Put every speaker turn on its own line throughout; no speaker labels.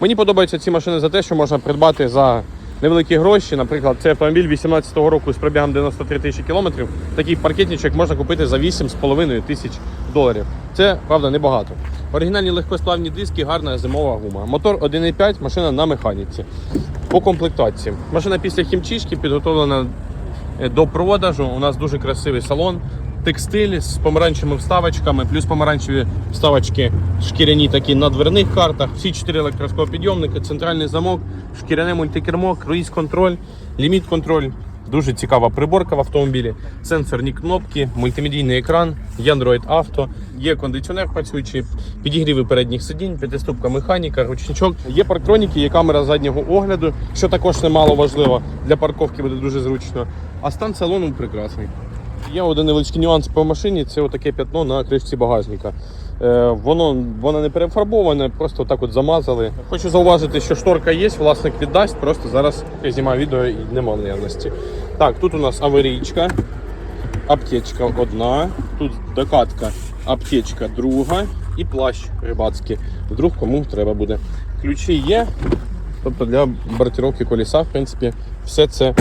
Мені подобаються ці машини за те, що можна придбати за невеликі гроші. Наприклад, цей автомобіль 18-го року з пробігом 93 тисячі кілометрів. Такий паркетничок можна купити за 8,5 тисяч доларів. Це правда небагато. Оригінальні легкосплавні диски, гарна зимова гума. Мотор 1,5, машина на механіці. По комплектації. Машина після хімчистки підготовлена е, до продажу. У нас дуже красивий салон. Текстиль з помаранчевими вставочками, плюс помаранчеві вставочки шкіряні такі на дверних картах. Всі чотири електросклопідйомники, центральний замок, шкіряне мультикермо, круїз контроль, ліміт контроль. Дуже цікава приборка в автомобілі, сенсорні кнопки, мультимедійний екран, Android Auto, є кондиціонер працюючий, підігріви передніх сидінь, п'ятиступка механіка, ручничок. Є парктроніки, є камера заднього огляду, що також немало важливо для парковки буде дуже зручно. А стан салону прекрасний. Є один невеличкий нюанс по машині, це отаке п'ятно на кришці багажника. Е, воно, воно не перефарбоване, просто так от замазали. Хочу зауважити, що шторка є, власник віддасть, просто зараз я знімаю відео і нема наявності. Так, тут у нас аварійка, аптечка одна, тут докатка, аптечка друга і плащ рибацький. Вдруг кому треба буде. Ключі є, тобто для бортировки коліса, в принципі, все це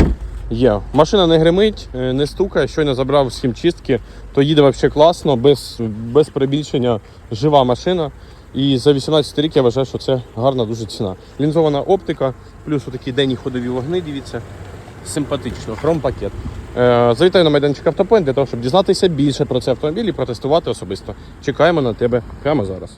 Є. Машина не гримить, е, не стукає, щойно забрав з хімчистки, то їде взагалі класно, без, без перебільшення жива машина. І за 18 рік я вважаю, що це гарна дуже ціна. Лінзована оптика, плюс отакі денні ходові вогни, дивіться. Симпатично, хром-пакет. Е, завітаю на майданчик автопоінт для того, щоб дізнатися більше про цей автомобіль і протестувати особисто. Чекаємо на тебе прямо зараз.